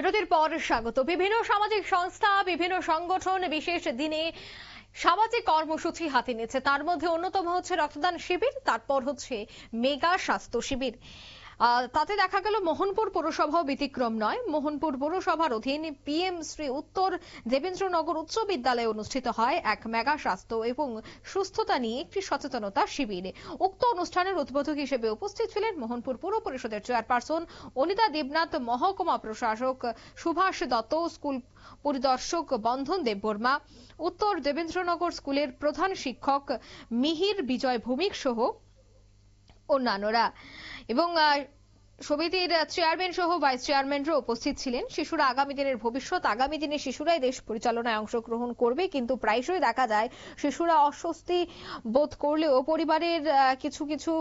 বিরতির পর স্বাগত। বিভিন্ন সামাজিক সংস্থা, বিভিন্ন সংগঠন বিশেষ দিনে সামাজিক কর্মসূচি হাতে নিয়েছে। তার মধ্যে অন্যতম হচ্ছে রক্তদান শিবির, তারপর হচ্ছে মেগা স্বাস্থ্য শিবির। তাতে দেখা গেল মোহনপুর পৌরসভাও ব্যতিক্রম নয়। মোহনপুর পৌরসভার অধীন পিএম শ্রী উত্তর দেবেন্দ্রনগর উচ্চ বিদ্যালয়ে অনুষ্ঠিত হয় এক মেগা স্বাস্থ্য এবং সুস্থতা নিয়ে একটি সচেতনতা শিবির। উক্ত অনুষ্ঠানের উদ্বোধক হিসেবে উপস্থিত ছিলেন মোহনপুর পৌর পরিষদের চেয়ারপারসন অনিতা দেবনাথ, মহকুমা প্রশাসক সুভাষ দত্ত, স্কুল পরিদর্শক বন্ধন দেববর্মা উত্তর দেবেন্দ্রনগর স্কুলের প্রধান শিক্ষক মিহির বিজয় ভৌমিক সহ অন্যান্যরা। এবং আহ, সমিতির চেয়ারম্যান সহ ভাইস চেয়ারম্যানরা উপস্থিত ছিলেন। শিশুরা আগামী দিনের ভবিষ্যৎ, আগামী দিনে শিশুরাই দেশ পরিচালনায় অংশগ্রহণ করবে। কিন্তু প্রায়শই দেখা যায় শিশুরা অস্বস্তি বোধ করলেও পরিবারের কিছু কিছু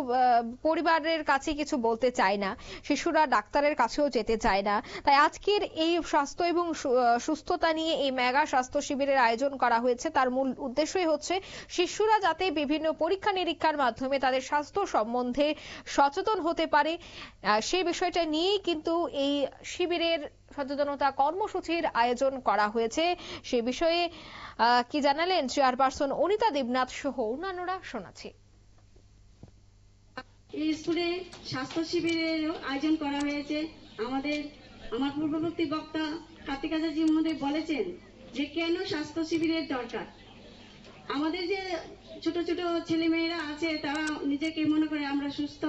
পরিবারের কাছে কিছু বলতে চায় না। শিশুরা ডাক্তারের কাছেও যেতে চায় না। তাই আজকের এই স্বাস্থ্য এবং সুস্থতা নিয়ে এই মেগা স্বাস্থ্য শিবিরের আয়োজন করা হয়েছে। তার মূল উদ্দেশ্যই হচ্ছে শিশুরা যাতে বিভিন্ন পরীক্ষা নিরীক্ষার মাধ্যমে তাদের স্বাস্থ্য সম্বন্ধে সচেতন হতে পারে। সেই বিষয়টা নিয়েই কিন্তু এই শিবিরের সচেতনতা কর্মসূচির আয়োজন করা হয়েছে। সে বিষয়ে কি জানালেন চেয়ারপারসন অনিতা দেবনাথ সহ অন্যান্যরা শোনাচ্ছি। এই স্কুলে স্বাস্থ্য শিবিরের আয়োজন করা হয়েছে। আমাদের, আমার পূর্ববর্তী বক্তা কার্তিক আচার্য মহোদয় বলেছেন যে কেন স্বাস্থ্য শিবিরের দরকার? আমাদের যে ছোট ছোট ছেলে মেয়েরা আছে, তারা নিজেকে মনে করে আমরা সুস্থ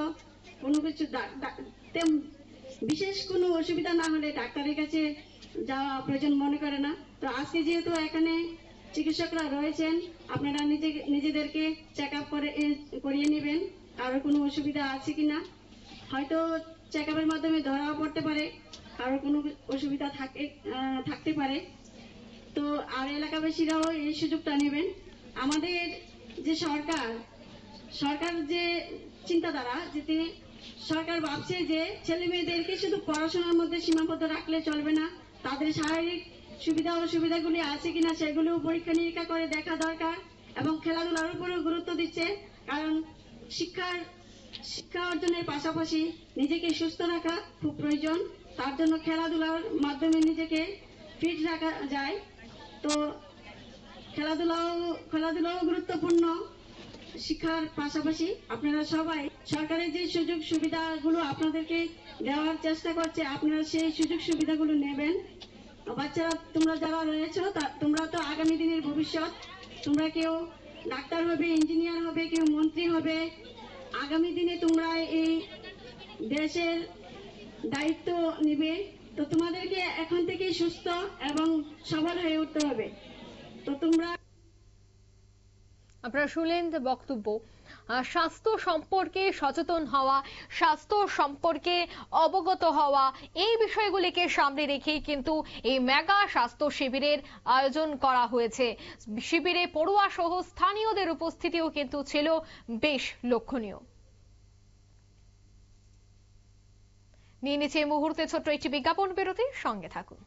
কোনো কিছু বিশেষ কোনো অসুবিধা না হলে ডাক্তারের কাছে যাওয়া প্রয়োজন মনে করে না। তো আজকে যেহেতু এখানে চিকিৎসকরা রয়েছেন, আপনারা নিজে, নিজেদেরকে চেক আপ করে করিয়ে নেবেন। কারও কোনো অসুবিধা আছে কিনা? হয়তো চেক আপের মাধ্যমে ধরা পড়তে পারে, কারও কোনো অসুবিধা থাকে থাকতে পারে। তো আর এলাকাবাসীরাও এই সুযোগটা নেবেন। আমাদের যে সরকার সরকার যে চিন্তাধারা যে তিনি সরকার ভাবছে যে ছেলে মেয়েদেরকে শুধু পড়াশোনার মধ্যে সীমাবদ্ধ রাখলে চলবে না। তাদের শারীরিক সুবিধা অসুবিধাগুলি আছে কিনা সেগুলো পরীক্ষা নিরীক্ষা করে দেখা দরকার এবং খেলাধুলার উপরেও গুরুত্ব দিচ্ছে। কারণ শিক্ষার, শিক্ষা অর্জনের পাশাপাশি নিজেকে সুস্থ রাখা খুব প্রয়োজন। তার জন্য খেলাধুলার মাধ্যমে নিজেকে ফিট রাখা যায়। তো খেলাধুলাও খেলাধুলাও গুরুত্বপূর্ণ। শিক্ষার পাশাপাশি আপনারা সবাই সরকারের যে সুযোগ সুবিধাগুলো আপনাদেরকে দেওয়ার চেষ্টা করছে, আপনারা সেই সুযোগ সুবিধাগুলো নেবেন। বাচ্চারা, তোমরা যারা রয়েছো তোমরা তো আগামী দিনের ভবিষ্যৎ। তোমরা কেউ ডাক্তার হবে, ইঞ্জিনিয়ার হবে, কেউ মন্ত্রী হবে। আগামী দিনে তোমরা এই দেশের দায়িত্ব নিবে। তো তোমাদেরকে এখন থেকে সুস্থ এবং সবল হয়ে উঠতে হবে। তো তোমরা আপনারা শুনলেন যে বক্তব্য স্বাস্থ্য সম্পর্কে সচেতন হওয়া, স্বাস্থ্য সম্পর্কে অবগত হওয়া, এই বিষয়গুলিকে সামনে রেখেই কিন্তু এই মেগা স্বাস্থ্য শিবিরের আয়োজন করা হয়েছে। শিবিরে পড়ুয়া সহ স্থানীয়দের উপস্থিতিও কিন্তু ছিল বেশ লক্ষণীয়। নিয়ে নিচ্ছে মুহূর্তে ছোট্ট একটি বিজ্ঞাপন বিরতি সঙ্গে থাকুন।